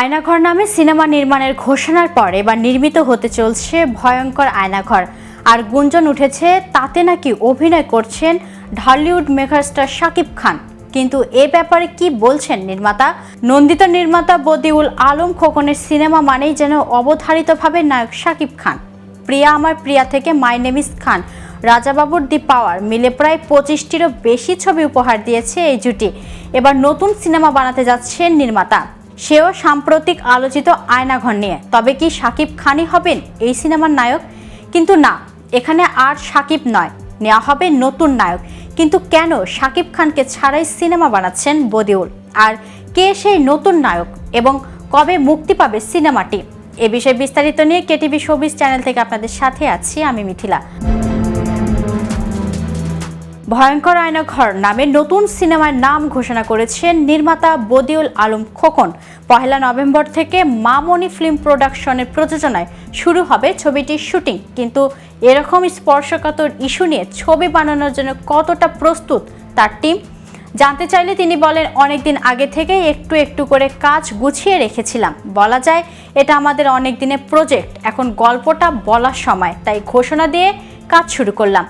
আয়নাঘর নামে সিনেমা নির্মাণের ঘোষণার পর এবার নির্মিত হতে চলছে ভয়ঙ্কর আয়নাঘর। আর গুঞ্জন উঠেছে, তাতে নাকি অভিনয় করছেন ঢালিউড মেগাস্টার শাকিব খান। কিন্তু এ ব্যাপারে কি বলছেন নির্মাতা? নন্দিত নির্মাতা বদিউল আলম খোকনের সিনেমা মানেই যেন অবধারিতভাবে নায়ক শাকিব খান। প্রিয়া আমার প্রিয়া থেকে মাই নেমিস খান। রাজাবাবুর দি পাওয়ার মিলে প্রায় পঁচিশটিরও বেশি ছবি উপহার দিয়েছে এই জুটি। এবার নতুন সিনেমা বানাতে যাচ্ছেন নির্মাতা। সেও সাম্প্রতিক আলোচিত আয়নাঘর নিয়ে। তবে কি শাকিব খানই হবেন এই সিনেমার নায়ক? কিন্তু না, এখানে আর শাকিব নয়, নেওয়া হবে নতুন নায়ক। কিন্তু কেন শাকিব খানকে ছাড়াই সিনেমা বানাচ্ছেন বদিউল? আর কে সেই নতুন নায়ক এবং কবে মুক্তি পাবে সিনেমাটি? এ বিষয়ে বিস্তারিত নিয়ে কেটিভি শোবিজ চ্যানেল থেকে আপনাদের সাথে আছি আমি মিথিলা। ভয়ঙ্কর আয়নাঘর নামে নতুন সিনেমার নাম ঘোষণা করেছেন নির্মাতা বদিউল আলম খোকন। পহেলা নভেম্বর থেকে মামনি ফিল্ম প্রোডাকশনের প্রযোজনায় শুরু হবে ছবিটির শুটিং। কিন্তু এরকম স্পর্শকাতর ইস্যু নিয়ে ছবি বানানোর জন্য কতটা প্রস্তুত তার টিম? জানতে চাইলে তিনি বলেন, অনেকদিন আগে থেকেই একটু একটু করে কাজ গুছিয়ে রেখেছিলাম। বলা যায়, এটা আমাদের অনেক দিনের প্রজেক্ট। এখন গল্পটা বলার সময়। তাই ঘোষণা দিয়ে কাজ শুরু করলাম।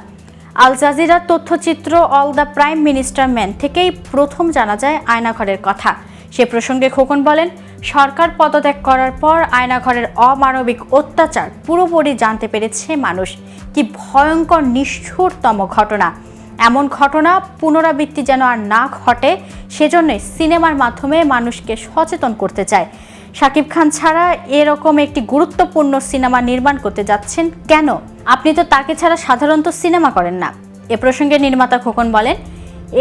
আল জাজিরার তথ্যচিত্র all the prime minister man থেকেই প্রথম জানা যায় আয়নাঘরের কথা। সে প্রসঙ্গে খোকন বলেন, সরকার পদত্যাগ করার পর আয়নাঘরের অমানবিক অত্যাচার পুরোপুরি জানতে পেরেছে মানুষ। কি ভয়ঙ্কর, নিষ্ঠুরতম ঘটনা। এমন ঘটনা পুনরাবৃত্তি যেন আর না ঘটে, সেজন্যই সিনেমার মাধ্যমে মানুষকে সচেতন করতে চায়। শাকিব খান ছাড়া এরকম একটি গুরুত্বপূর্ণ সিনেমা নির্মাণ করতে যাচ্ছেন কেন? আপনি তো তাকে ছাড়া সাধারণত সিনেমা করেন না। এ প্রসঙ্গে নির্মাতা খোকন বলেন,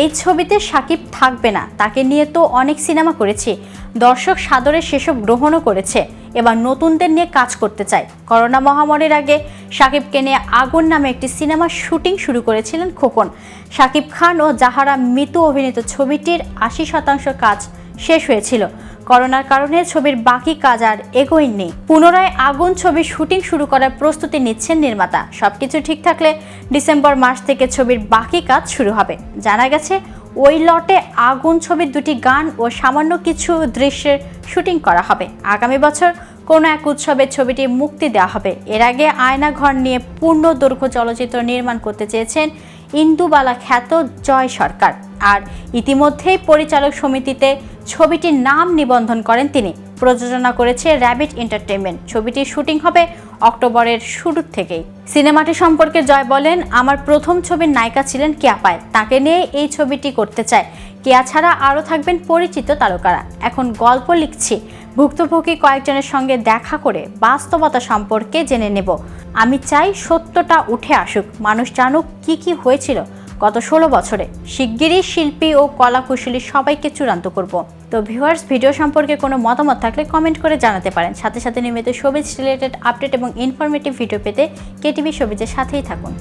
এই ছবিতে সাকিব থাকবে না। তাকে নিয়ে তো অনেক সিনেমা করেছি। দর্শক সাদরে সেসব গ্রহণও করেছে। এবার নতুনদের নিয়ে কাজ করতে চাই। করোনা মহামারীর আগে সাকিবকে নিয়ে আগুন নামে একটি সিনেমার শুটিং শুরু করেছিলেন খোকন। সাকিব খান ও জাহারা মিতু অভিনীত ছবিটির আশি শতাংশ কাজ শেষ হয়েছিল। করোনার কারণে ছবির বাকি কাজ আর এগোয়নি। পুনরায় আগুন ছবির শুটিং শুরু করার প্রস্তুতি নিচ্ছেন নির্মাতা। সবকিছু ঠিক থাকলে ডিসেম্বর মাস থেকে ছবির বাকি কাজ শুরু হবে। জানা গেছে, ওই লটে আগুন ছবির দুটি গান ও সামান্য কিছু দৃশ্যের শুটিং করা হবে। আগামী বছর কোনো এক উৎসবে ছবিটি মুক্তি দেওয়া হবে। এর আগে আয়না ঘর নিয়ে পূর্ণ দৈর্ঘ্য চলচ্চিত্র নির্মাণ করতে চেয়েছেন ইন্দুবালা খ্যাত জয় সরকার। আর ইতিমধ্যেই পরিচালক সমিতিতে ছবিটির নাম নিবন্ধন করেন তিনি। প্রযোজনা করেছে র্যাবিট এন্টারটেনমেন্ট ছবিটির শুটিং হবে অক্টোবরের শুরুর থেকেই। সিনেমাটি সম্পর্কে জয় বলেন, আমার প্রথম ছবির নায়িকা ছিলেন কেয়া পায়েল তাকে নিয়ে এই ছবিটি করতে চায়। কেয়া ছাড়া আরও থাকবেন পরিচিত তারকারা। এখন গল্প লিখছি। ভুক্তভোগী কয়েকজনের সঙ্গে দেখা করে বাস্তবতা সম্পর্কে জেনে নেব। আমি চাই সত্যটা উঠে আসুক। মানুষ জানুক কি কি হয়েছিল। গত ষোলো বছরে শিগগিরই শিল্পী ও কলাকুশলী সবাইকে চূড়ান্ত করব। তো ভিউয়ার্স ভিডিও সম্পর্কে কোনো মতামত থাকলে কমেন্ট করে জানাতে পারেন। সাথে সাথে নিয়মিত শোবিজ রিলেটেড আপডেট এবং ইনফরমেটিভ ভিডিও পেতে কেটিভি শোবিজের সাথেই থাকুন।